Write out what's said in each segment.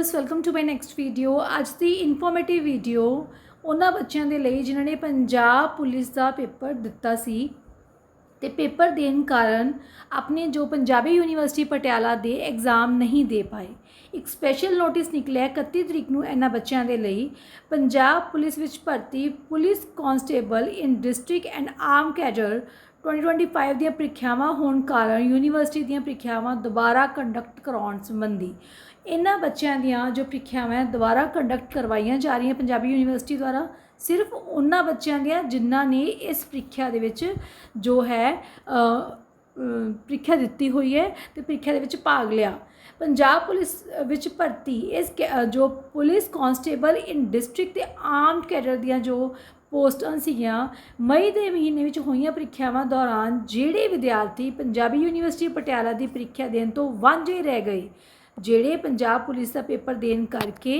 Viewers welcome to my next video ਅੱਜ ਦੀ informative video ਉਹਨਾਂ ਬੱਚਿਆਂ ਦੇ ਲਈ ਜਿਨ੍ਹਾਂ ਨੇ ਪੰਜਾਬ ਪੁਲਿਸ ਦਾ ਪੇਪਰ ਦਿੱਤਾ ਸੀ। ਤੇ ਪੇਪਰ ਦੇਣ ਕਾਰਨ ਆਪਣੇ ਜੋ ਪੰਜਾਬੀ ਯੂਨੀਵਰਸਿਟੀ ਪਟਿਆਲਾ ਦੇ ਐਗਜ਼ਾਮ ਨਹੀਂ ਦੇ ਪਾਏ। ਇੱਕ ਸਪੈਸ਼ਲ ਨੋਟਿਸ ਨਿਕਲਿਆ 31 ਤਰੀਕ ਨੂੰ ਇਹਨਾਂ ਬੱਚਿਆਂ ਦੇ ਲਈ। ਪੰਜਾਬ ਪੁਲਿਸ ਵਿੱਚ ਭਰਤੀ police constable in district and arm cadre 2025 ਦੀਆਂ ਪ੍ਰੀਖਿਆਵਾਂ ਹੋਣ ਕਾਰਨ ਯੂਨੀਵਰਸਿਟੀ ਦੀਆਂ ਪ੍ਰੀਖਿਆਵਾਂ ਦੁਬਾਰਾ ਕੰਡਕਟ ਕਰਾਉਣ ਸੰਬੰਧੀ ਇਹਨਾਂ ਬੱਚਿਆਂ ਦੀਆਂ ਜੋ ਪ੍ਰੀਖਿਆਵਾਂ ਦੁਬਾਰਾ ਕੰਡਕਟ ਕਰਵਾਈਆਂ ਜਾ ਰਹੀਆਂ ਪੰਜਾਬੀ ਯੂਨੀਵਰਸਿਟੀ ਦੁਆਰਾ, ਸਿਰਫ ਉਹਨਾਂ ਬੱਚਿਆਂ ਦੀਆਂ ਜਿਨ੍ਹਾਂ ਨੇ ਇਸ ਪ੍ਰੀਖਿਆ ਦੇ ਵਿੱਚ ਜੋ ਹੈ ਪ੍ਰੀਖਿਆ ਦਿੱਤੀ ਹੋਈ ਹੈ ਤੇ ਪ੍ਰੀਖਿਆ ਦੇ ਵਿੱਚ ਭਾਗ ਲਿਆ। ਪੰਜਾਬ ਪੁਲਿਸ ਵਿੱਚ ਭਰਤੀ ਇਸ ਕੈ- ਜੋ ਪੁਲਿਸ ਕਾਂਸਟੇਬਲ ਇਨ ਡਿਸਟ੍ਰਿਕਟ ਤੇ ਆਰਮਡ ਕੈਡਰ ਦੀਆਂ ਜੋ ਪੋਸਟਾਂ ਸੀਗੀਆਂ। ਮਈ ਦੇ ਮਹੀਨੇ ਵਿੱਚ ਹੋਈਆਂ ਪ੍ਰੀਖਿਆਵਾਂ ਦੌਰਾਨ ਜਿਹੜੇ ਵਿਦਿਆਰਥੀ ਪੰਜਾਬੀ ਯੂਨੀਵਰਸਿਟੀ ਪਟਿਆਲਾ ਦੀ ਪ੍ਰੀਖਿਆ ਦੇਣ ਤੋਂ ਵਾਂਝੇ ਰਹਿ ਗਏ, ਜਿਹੜੇ ਪੰਜਾਬ ਪੁਲਿਸ ਦਾ ਪੇਪਰ ਦੇਣ ਕਰਕੇ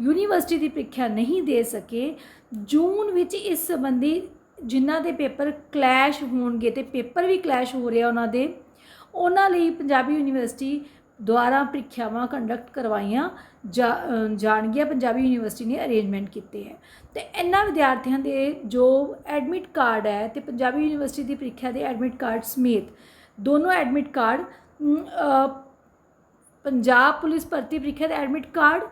ਯੂਨੀਵਰਸਿਟੀ ਦੀ ਪ੍ਰੀਖਿਆ ਨਹੀਂ ਦੇ ਸਕੇ, ਜੂਨ ਵਿੱਚ ਇਸ ਸੰਬੰਧੀ ਜਿਨ੍ਹਾਂ ਦੇ ਪੇਪਰ ਕਲੈਸ਼ ਹੋਣਗੇ ਤੇ ਪੇਪਰ ਵੀ ਕਲੈਸ਼ ਹੋ ਰਿਹਾ ਉਹਨਾਂ ਦੇ, ਉਹਨਾਂ ਲਈ ਪੰਜਾਬੀ ਯੂਨੀਵਰਸਿਟੀ ਦੁਆਰਾ ਪ੍ਰੀਖਿਆਵਾਂ ਕੰਡਕਟ ਕਰਵਾਈਆਂ ਜਾ ਜਾਣਗੀਆਂ, ਪੰਜਾਬੀ ਯੂਨੀਵਰਸਿਟੀ ਨੇ ਅਰੇਂਜਮੈਂਟ ਕੀਤੇ ਹੈ। ਤੇ ਇਹਨਾਂ ਵਿਦਿਆਰਥੀਆਂ ਦੇ ਜੋ ਐਡਮਿਟ ਕਾਰਡ ਹੈ ਤੇ ਪੰਜਾਬੀ ਯੂਨੀਵਰਸਿਟੀ ਦੀ ਪ੍ਰੀਖਿਆ ਦੇ ਐਡਮਿਟ ਕਾਰਡ ਸਮੇਤ ਦੋਨੋਂ ਐਡਮਿਟ ਕਾਰਡ ਪੰਜਾਬ ਪੁਲਿਸ ਭਰਤੀ ਪ੍ਰੀਖਿਆ ਦਾ ਐਡਮਿਟ ਕਾਰਡ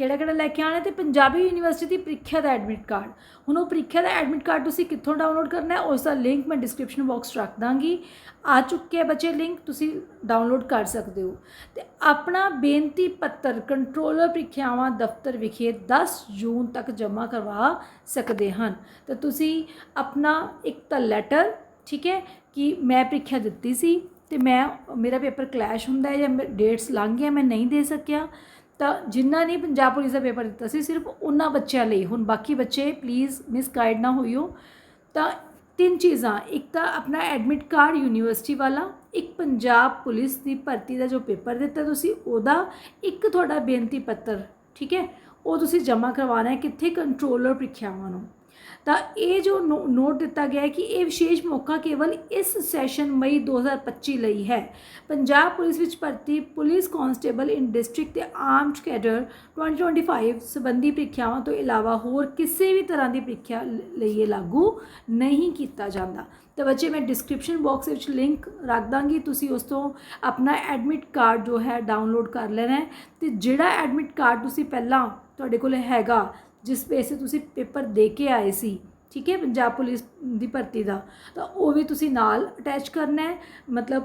ਕਿਹੜਾ ਕਿਹੜਾ ਲੈ ਕੇ ਆਣਾ ਤੇ ਪੰਜਾਬੀ ਯੂਨੀਵਰਸਿਟੀ ਦੀ ਪ੍ਰੀਖਿਆ ਦਾ ਐਡਮਿਟ ਕਾਰਡ ਹੁਣ ਉਹ ਪ੍ਰੀਖਿਆ ਦਾ ਐਡਮਿਟ ਕਾਰਡ ਤੁਸੀਂ ਕਿੱਥੋਂ ਡਾਊਨਲੋਡ ਕਰਨਾ ਹੈ, ਉਸ ਦਾ ਲਿੰਕ ਮੈਂ ਡਿਸਕ੍ਰਿਪਸ਼ਨ ਬਾਕਸ ਰੱਖ ਦਾਂਗੀ। ਆ ਚੁੱਕਿਆ ਬੱਚੇ ਲਿੰਕ ਤੁਸੀਂ ਡਾਊਨਲੋਡ ਕਰ ਸਕਦੇ ਹੋ। ਤੇ ਆਪਣਾ ਬੇਨਤੀ ਪੱਤਰ ਕੰਟਰੋਲਰ ਪ੍ਰੀਖਿਆਵਾਂ ਦਫ਼ਤਰ ਵਿਖੇ 10 ਜੂਨ ਤੱਕ ਜਮ੍ਹਾਂ ਕਰਵਾ ਸਕਦੇ ਹਨ। ਤਾਂ ਤੁਸੀਂ ਆਪਣਾ ਇੱਕ ਤਾਂ ਲੈਟਰ ਠੀਕ ਹੈ, ਕਿ ਮੈਂ ਪ੍ਰੀਖਿਆ ਦਿੱਤੀ ਸੀ ਤੇ ਮੈਂ, ਮੇਰਾ ਪੇਪਰ ਕਲੈਸ਼ ਹੁੰਦਾ ਹੈ ਜਾਂ ਡੇਟਸ ਲੰਘ ਗਿਆ, ਮੈਂ ਨਹੀਂ ਦੇ ਸਕਿਆ। ਤਾਂ ਜਿਨ੍ਹਾਂ ਨੇ ਪੰਜਾਬ ਪੁਲਿਸ ਦਾ ਪੇਪਰ ਦਿੱਤਾ ਸੀ, ਸਿਰਫ ਉਹਨਾਂ ਬੱਚਿਆਂ ਲਈ। ਹੁਣ ਬਾਕੀ ਬੱਚੇ ਪਲੀਜ਼ ਮਿਸਗਾਈਡ ਨਾ ਹੋਈਓ ਤਾਂ ਤਿੰਨ ਚੀਜ਼ਾਂ। ਇੱਕ ਤਾਂ ਆਪਣਾ ਐਡਮਿਟ ਕਾਰਡ ਯੂਨੀਵਰਸਿਟੀ ਵਾਲਾ, ਇੱਕ ਪੰਜਾਬ ਪੁਲਿਸ ਦੀ ਭਰਤੀ ਦਾ ਜੋ ਪੇਪਰ ਦਿੱਤਾ ਤੁਸੀਂ, ਉਹਦਾ ਇੱਕ ਤੁਹਾਡਾ ਬੇਨਤੀ ਪੱਤਰ, ਠੀਕ ਹੈ? ਉਹ ਤੁਸੀਂ ਜਮ੍ਹਾਂ ਕਰਵਾਉਣਾ ਹੈ ਕਿੱਥੇ ਕੰਟਰੋਲਰ ਪ੍ਰੀਖਿਆਵਾਂ ਨੂੰ। ਤਾਂ ਇਹ ਜੋ ਨੋ- ਨੋਟ ਦਿੱਤਾ ਗਿਆ ਹੈ ਕਿ ਇਹ ਵਿਸ਼ੇਸ਼ ਮੌਕਾ ਕੇਵਲ ਇਸ ਸੈਸ਼ਨ ਮਈ 2025 ਲਈ ਹੈ। ਪੰਜਾਬ ਪੁਲਿਸ ਵਿੱਚ ਭਰਤੀ ਪੁਲਿਸ ਕਾਂਸਟੇਬਲ ਇਨ ਡਿਸਟ੍ਰਿਕਟ ਤੇ ਆਰਮਡ ਕੈਡਰ 2025 ਸੰਬੰਧੀ ਪ੍ਰੀਖਿਆਵਾਂ ਤੋਂ ਇਲਾਵਾ ਹੋਰ ਕਿਸੇ ਵੀ ਤਰ੍ਹਾਂ ਦੀ ਪ੍ਰੀਖਿਆ ਲਈ ਇਹ ਲਾਗੂ ਨਹੀਂ ਕੀਤਾ ਜਾਂਦਾ। ਤਾਂ ਬੱਚੇ, ਮੈਂ ਡਿਸਕ੍ਰਿਪਸ਼ਨ ਬਾਕਸ ਵਿੱਚ ਲਿੰਕ ਰੱਖ ਦਾਂਗੀ। ਤੁਸੀਂ ਉਸ ਤੋਂ ਆਪਣਾ ਐਡਮਿਟ ਕਾਰਡ ਜੋ ਹੈ ਡਾਊਨਲੋਡ ਕਰ ਲੈਣਾ ਹੈ। ਤੇ ਜਿਹੜਾ ਐਡਮਿਟ ਕਾਰਡ ਤੁਸੀਂ ਪਹਿਲਾਂ ਤੁਹਾਡੇ ਕੋਲ ਹੈਗਾ ਜਿਸ ਬੇਸ ਤੇ ਤੁਸੀਂ ਪੇਪਰ ਦੇ ਕੇ ਆਏ ਸੀ, ਠੀਕ ਹੈ, ਪੰਜਾਬ ਪੁਲਿਸ ਦੀ ਭਰਤੀ ਦਾ, ਤਾਂ ਉਹ ਵੀ ਤੁਸੀਂ ਨਾਲ ਅਟੈਚ ਕਰਨਾ ਹੈ, ਮਤਲਬ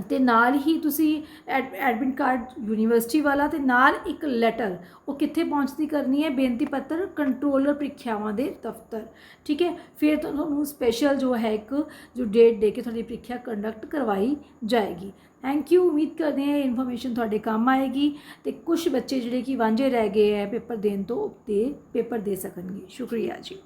ਤੇ ਨਾਲ ਹੀ ਤੁਸੀਂ ਐਡ- ਐਡਮਿਟ ਕਾਰਡ ਯੂਨੀਵਰਸਿਟੀ ਵਾਲਾ ਤੇ ਨਾਲ ਇੱਕ ਲੈਟਰ ਉਹ ਕਿੱਥੇ ਪਹੁੰਚਦੀ ਕਰਨੀ ਹੈ? ਬੇਨਤੀ ਪੱਤਰ ਕੰਟਰੋਲਰ ਪ੍ਰੀਖਿਆਵਾਂ ਦੇ ਦਫ਼ਤਰ। ਠੀਕ ਹੈ? ਫਿਰ ਤੁਹਾਨੂੰ ਸਪੈਸ਼ਲ ਜੋ ਹੈ ਇੱਕ, ਜੋ ਡੇਟ ਦੇ ਕੇ ਤੁਹਾਡੀ ਪ੍ਰੀਖਿਆ ਕੰਡਕਟ ਕਰਵਾਈ ਜਾਏਗੀ। ਥੈਂਕ ਯੂ ਉਮੀਦ ਕਰਦੇ ਹਾਂ ਇਹ ਇਨਫੋਰਮੇਸ਼ਨ ਤੁਹਾਡੇ ਕੰਮ ਆਏਗੀ ਤੇ ਕੁਝ ਬੱਚੇ ਜਿਹੜੇ ਕਿ ਵਾਂਝੇ ਰਹਿ ਗਏ ਹੈ, ਪੇਪਰ ਦੇਣ ਤੋਂ ਤੇ ਪੇਪਰ ਦੇ ਸਕਣਗੇ। ਸ਼ੁਕਰੀਆ ਜੀ।